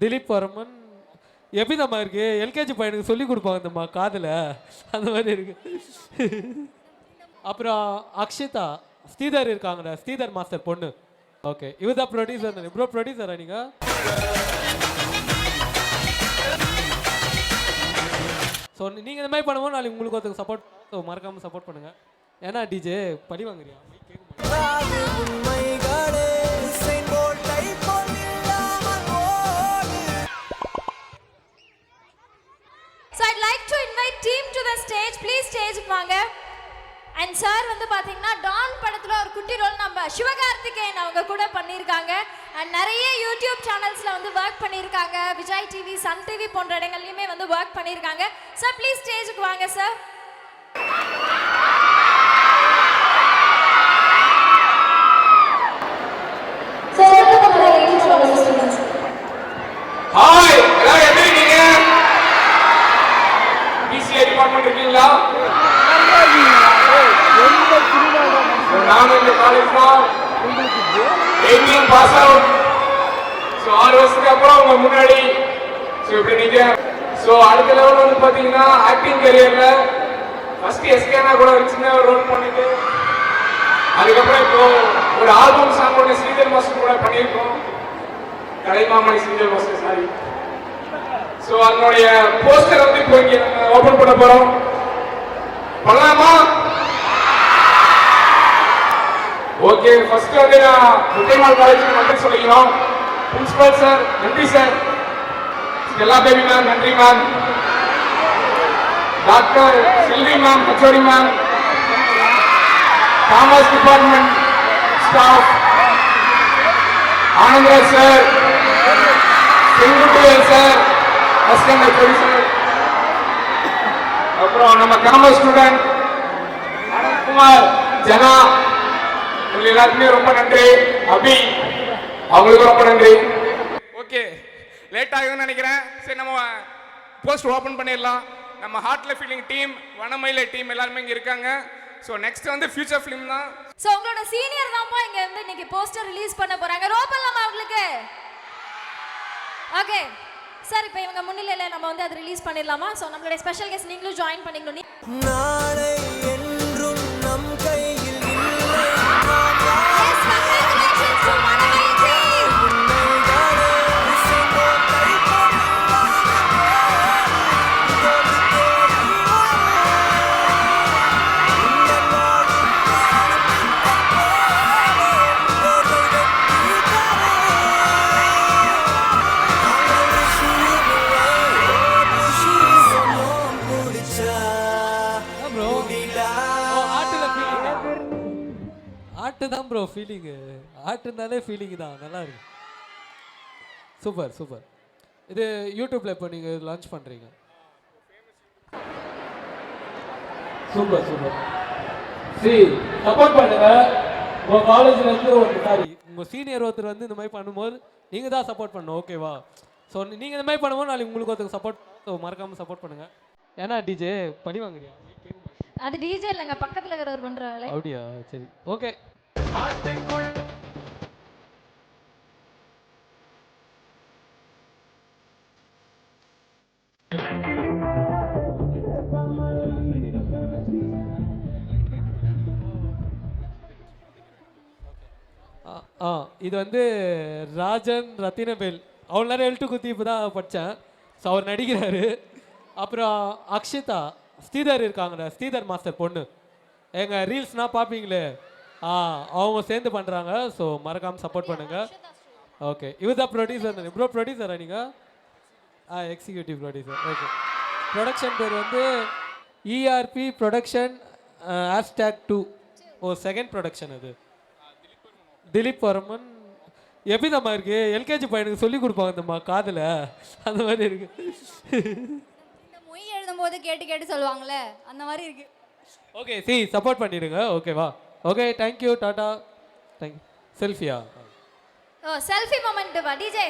திலீப் வர்மன் எப்படிதாம்மா இருக்கு. எல்கேஜி பையனுக்கு சொல்லி கொடுப்பாங்க இந்தம்மா காதில். அந்த மாதிரி இருக்கு. அப்புறம் அக்ஷிதா ஸ்ரீதர் இருக்காங்கடா. ஸ்ரீதர் மாஸ்டர் பொண்ணு. ஓகே இவர் தான் ப்ரொடியூசர் ப்ரோ ப்ரொடியூசரா நீங்கள் ஸோ நீங்கள் இந்த மாதிரி பண்ணுவோம் நாளைக்கு உங்களுக்கு ஒருத்தருக்கு சப்போர்ட் ஸோ மறக்காமல் சப்போர்ட் பண்ணுங்கள் ஏன்னா டிஜே படி வாங்குறியா? கேட்க like team to the stage please ஸ்டேஜுக்கு வாங்க. அண்ட் சார் வந்து பார்த்தீங்கன்னா டான் படத்தில் ஒரு குட்டி ரோல் நம்ம சிவகார்த்திகேயன் அவங்க கூட பண்ணியிருக்காங்க. அண்ட் நிறைய யூடியூப் சேனல்ஸில் வந்து ஒர்க் பண்ணியிருக்காங்க. விஜய் டிவி சன் டிவி போன்ற இடங்கள்லையுமே வந்து ஒர்க் பண்ணியிருக்காங்க. சார் ப்ளீஸ் ஸ்டேஜுக்கு வாங்க சார் ஹாய் எல்லாரும் எப்படி இருக்கீங்க பிசிஏ டிபார்ட்மெண்ட் இருக்கீங்களா நானும் இந்த காலேஜ் தான். எயிட்டீன் பாஸ் அவுட் ஸோ ஆறு வருஷத்துக்கு அப்புறம் உங்க முன்னாடி. ஸோ இப்படி நிற்கிறேன் ஸோ அடுத்த லெவல் வந்து பார்த்தீங்கன்னா ஆக்டிங் கரியர்ல ஃபர்ஸ்ட் எஸ்கேனா கூட ஒரு சின்ன ஒரு ரோல் பண்ணிட்டு அதுக்கப்புறம் இப்போ ஒரு ஆல்பம் சாங் ஒன்று ஸ்ரீதர் மாஸ்டர் கூட பண்ணியிருக்கோம். Kalaimamani singer master sorry so அதனுடைய போஸ்டர் வந்து இப்போ இங்கே நம்ம ஓப்பன் பண்ண போகிறோம் பண்ணலாமா? ஓகே ஃபர்ஸ்ட் வந்து நான் முத்தைமால் காலேஜுக்கு நன்றி சொல்லிக்கிறோம். பிரின்சிபல் சார் நன்றி சார் எல்லா பேபி மேம் நன்றி ma'am doctor Selvi ma'am HOD ma'am commerce department staff Anandaraj sir Senguttuvel sir assistant HOD sir அப்புறம் நம்ம காமர்ஸ் ஸ்டூடெண்ட் அனந்த்குமார் ஜனா. உங்க எல்லாருக்குமே ரொம்ப நன்றி. அபி அவங்களுக்கு ரொம்ப நன்றி. ஓகே லேட் ஆகுதுன்னு நினைக்கிறேன். சரி நம்ம போஸ்ட் ஓப்பன் பண்ணிடலாம். நம்ம ஹார்ட்ல ஃபீலிங் டீம் வனமயில டீம் எல்லாருமே இங்க இருக்காங்க. ஸோ நெக்ஸ்ட் வந்து ஃபியூச்சர் ஃபிலிம் தான். ஸோ உங்களோட சீனியர் தான்ப்பா இங்க வந்து இன்னைக்கு போஸ்டர் ரிலீஸ் பண்ண போறாங்க. ரோல் பண்ணலாமா உங்களுக்கு ஓகே சார் இப்போ இவங்க முன்னிலையில் நம்ம வந்து அதை ரிலீஸ் பண்ணிடலாமா? ஸோ நம்மளுடைய ஸ்பெஷல் கெஸ்ட் நீங்களும் ஜாயின் பண்ணிக்கணும். ப்ரோ ஃபீலிங்கு ஆட்டுனாலே ஃபீலிங் தான். நல்லா இருக்கு. சூப்பர் சூப்பர் இது யூடியூப்ல இப்போ நீங்க லான்ச் பண்றீங்க. சூப்பர் சூப்பர் சரி சப்போர்ட் பண்ணுங்க. உங்க காலேஜ்ல இருந்து ஒரு சாரி உங்க சீனியர் ஒருத்தர் வந்து இந்த மாதிரி பண்ணும்போது நீங்க தான் சப்போர்ட் பண்ணணும். ஓகேவா ஸோ நீங்க இந்த மாதிரி பண்ணும்போது நாளைக்கு உங்களுக்கு ஒருத்தருக்கு சப்போர்ட் ஸோ மறக்காம சப்போர்ட் பண்ணுங்க. ஏன்னா டிஜே படி வாங்குறியா? அது டிஜே இல்லைங்க. பக்கத்தில் இருக்கிறவர் வேலை அப்படியா? சரி. ஓகே ஆ இது வந்து ராஜன் ரத்தினபேல் அவ்வளோ நேரம் எல்ட்டு குத்தி இப்போ தான் படித்தேன் ஸோ அவர் நடிக்கிறாரு. அப்புறம் அக்ஷிதா ஸ்ரீதர் இருக்காங்கடா ஸ்ரீதர் மாஸ்டர் பொண்ணு. எங்கள் ரீல்ஸ்னால் பார்ப்பீங்களே? ஆ அவங்க சேர்ந்து பண்ணுறாங்க ஸோ மறக்காமல் சப்போர்ட் பண்ணுங்க. ஓகே இவர் தான் ப்ரொடியூசர் ப்ரோ ப்ரொடியூசரா நீங்கள் ஆ எக்ஸிக்யூட்டிவ் ப்ரொடியூசர் ஓகே ப்ரொடக்ஷன் பேர் வந்து ERP production hashtag two O second production அது. திலீப் வர்மன். எப்படி நம்ம இருக்கு? எல்கேஜி பையனுக்கு சொல்லி கொடுப்பாங்க இந்தம்மா காதில்? அந்த மாதிரி இருக்கு. இந்த மொய் எழுதும்போது கேட்டு கேட்டு சொல்லுவாங்கல்ல அந்த மாதிரி இருக்கு. ஓகே சி சப்போர்ட் பண்ணிடுங்க. ஓகேவா okay thank you tata thank you செல்ஃபியா O selfie moment DJ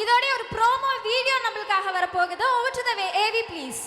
இதோடைய ஒரு ப்ரோமோ வீடியோ நம்மளுக்காக வரப்போகுது. Over to the AV please